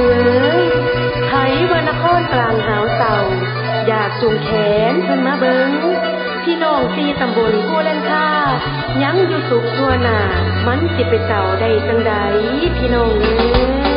งเอ๋ยไผวานครกลางหาวเต่า อยากจูงแขนพนมาเบิงพี่น้องตีตำบลผู้เล่นท่ายังอยู่สุขทั่วน้ามันสิไปเต่าได้จังใดพี่น้องเอ๋ย